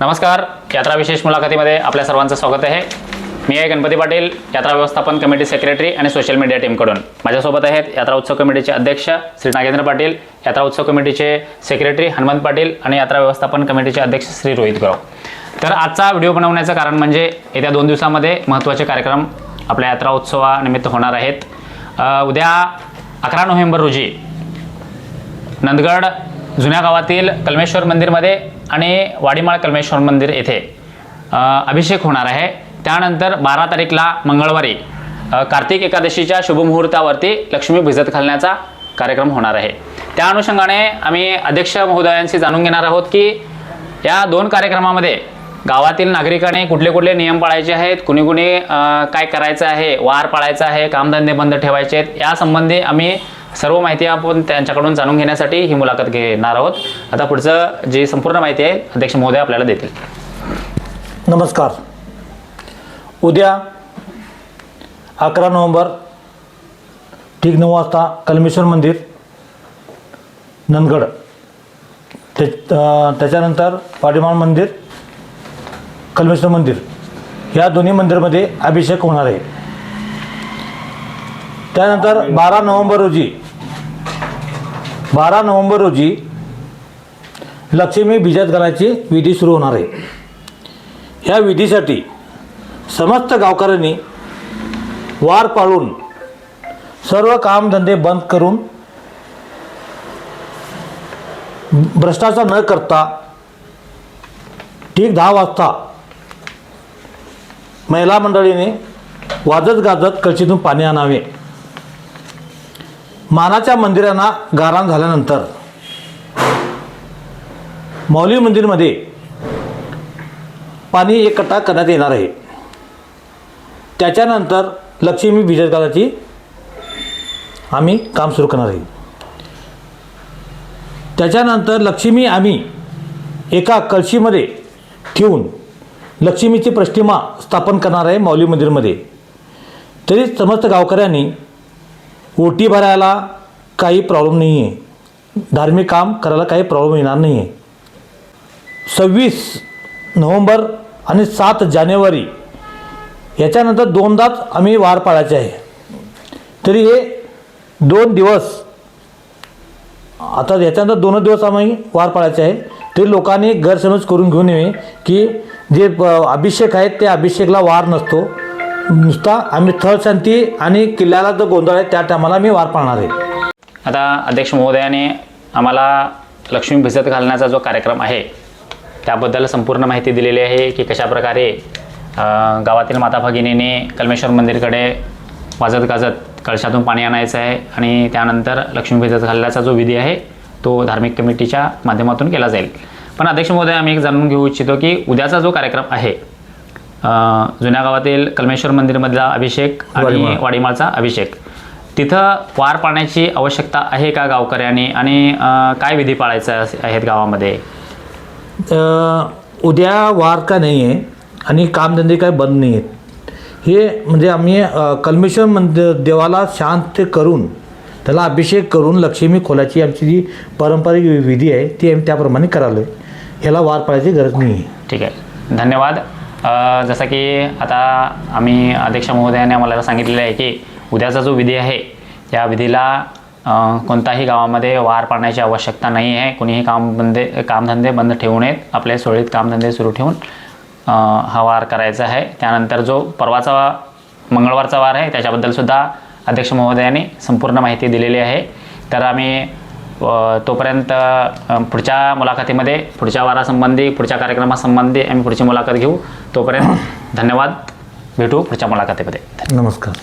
नमस्कार यात्रा विशेष मुलाखतीमध्ये आपल्या सर्वांचं स्वागत आहे. मी आहे गणपती पाटील यात्रा व्यवस्थापन कमिटी सेक्रेटरी आणि सोशल मीडिया टीमकडून. माझ्यासोबत आहेत यात्रा उत्सव कमिटीचे अध्यक्ष श्री नागेंद्र पाटील यात्रा उत्सव कमिटीचे सेक्रेटरी हनुमंत पाटील आणि यात्रा व्यवस्थापन कमिटीचे अध्यक्ष श्री रोहित गुराव. तर आजचा व्हिडिओ बनवण्याचं कारण म्हणजे येत्या दोन दिवसामध्ये महत्त्वाचे कार्यक्रम आपल्या यात्रा उत्सवानिमित्त होणार आहेत. उद्या अकरा नोव्हेंबर रोजी नंदगड जुन्या गावातील कलमेश्वर मंदिरमध्ये आणि वाडीमाळ कलमेश्वर मंदिर येथे अभिषेक होणार आहे. त्यानंतर बारा तारीखला मंगळवारी कार्तिक एकादशीच्या शुभमुहूर्तावरती लक्ष्मी भिजत घालण्याचा कार्यक्रम होणार आहे. त्या अनुषंगाने आम्ही अध्यक्ष महोदयांशी जाणून घेणार आहोत की या दोन कार्यक्रमामध्ये गावातील नागरिकांनी कुठले कुठले नियम पाळायचे आहेत कुणी कुणी काय करायचं आहे वार पाळायचा आहे कामधंदे बंद ठेवायचे आहेत यासंबंधी आम्ही सर्व माहिती आपण त्यांच्याकडून जाणून घेण्यासाठी ही मुलाखत घेणार आहोत. आता पुढचं जी संपूर्ण माहिती आहे अध्यक्ष महोदय आपल्याला देतील. नमस्कार. उद्या अकरा नोव्हेंबर ठीक नऊ वाजता कलमेश्वर मंदिर नंदगड. ते त्याच्यानंतर पाटीमाळ मंदिर कलमेश्वर मंदिर. या दोन्ही मंदिरमध्ये अभिषेक होणार आहे. त्यानंतर बारा नोव्हेंबर रोजी बारा नोव्हेंबर रोजी लक्ष्मी भिजत घालायची विधी सुरू होणार आहे. ह्या विधीसाठी समस्त गावकऱ्यांनी वार पाळून सर्व कामधंदे बंद करून भ्रष्टाचार न करता ठीक दहा वाजता महिला मंडळीने वाजत गाजत कळशीतून पाणी आणावे. मानाच्या मंदिरांना गाराण झाल्यानंतर मौली मंदिरमध्ये पाणी एकट्ठा करण्यात येणार आहे. त्याच्यानंतर लक्ष्मी विजयकालाची आम्ही काम सुरू करणार आहे. त्याच्यानंतर लक्ष्मी आम्ही एका कळशीमध्ये ठेवून लक्ष्मीची प्रतिमा स्थापन करणार आहे माऊली मंदिरमध्ये. तरी समस्त गावकऱ्यांनी ओटी भरायला काही प्रॉब्लेम नाही आहे धार्मिक काम करायला काही प्रॉब्लेम येणार नाही आहे सव्वीस नोव्हेंबर आणि सात जानेवारी याच्यानंतर दोनदाच आम्ही वार पाळायचे आहे. तरी हे दोन दिवस आता याच्यानंतर दोन दिवस आम्ही वार पाळायचे आहे. तरी लोकांनी गैरसमज करून घेऊ नये की जे अभिषेक आहेत ते अभिषेकला वार नसतो. नुसता आम्ही थळशांती आणि किल्ल्याला जो गोंधळ आहे त्या टायमाला मी वार पाळणार आहे. आता अध्यक्ष महोदयाने आम्हाला लक्ष्मी भिजत घालण्याचा जो कार्यक्रम आहे त्याबद्दल संपूर्ण माहिती दिलेली आहे की कशाप्रकारे गावातील माता भगिनीने कलमेश्वर मंदिरकडे वाजत गाजत कळशातून पाणी आणायचं आहे आणि त्यानंतर लक्ष्मी भिजत घालण्याचा जो विधी आहे तो धार्मिक कमिटीच्या माध्यमातून केला जाईल. पण अध्यक्ष महोदय आम्ही एक जाणून घेऊ इच्छितो की उद्याचा जो कार्यक्रम आहे जुन्या गावातील कलमेश्वर मंदिरमधला अभिषेक आणि वाडीमाळ. वाडीमाळचा अभिषेक. तिथं वार पाळण्याची आवश्यकता आहे का गावकऱ्यांनी? आणि काय विधी पाळायच्या अस- आहेत गावामध्ये? उद्या वार का नाही आहे आणि कामधंदे काय बंद नाही आहेत हे म्हणजे आम्ही कलमेश्वर मंदिर देवाला शांत करून त्याला अभिषेक करून लक्ष्मी खोलाची आमची जी पारंपरिक विधी आहे ती आम्ही त्याप्रमाणे करालो ह्याला वार पाळायची गरज नाही आहे ठीक आहे. धन्यवाद. जसं की आता आम्ही अध्यक्ष महोदयाने आम्हाला सांगितलेलं आहे की उद्याचा जो विधी आहे या विधीला कोणताही गावामध्ये वार पाडण्याची आवश्यकता नाही आहे. कोणीही कामधंदे कामधंदे बंद ठेवू नयेत. आपले सुरळीत कामधंदे सुरू ठेवून हा वार करायचा आहे. त्यानंतर जो परवाचा मंगळवारचा वार आहे त्याच्याबद्दलसुद्धा अध्यक्ष महोदयाने संपूर्ण माहिती दिलेली आहे. तर आम्ही तोपर्यंत पुढच्या मुलाखतीमध्ये पुढच्या वारासंबंधी पुढच्या कार्यक्रमासंबंधी आम्ही पुढची मुलाखत घेऊ. तोपर्यंत धन्यवाद. भेटू पुढच्या मुलाखतीमध्ये. नमस्कार.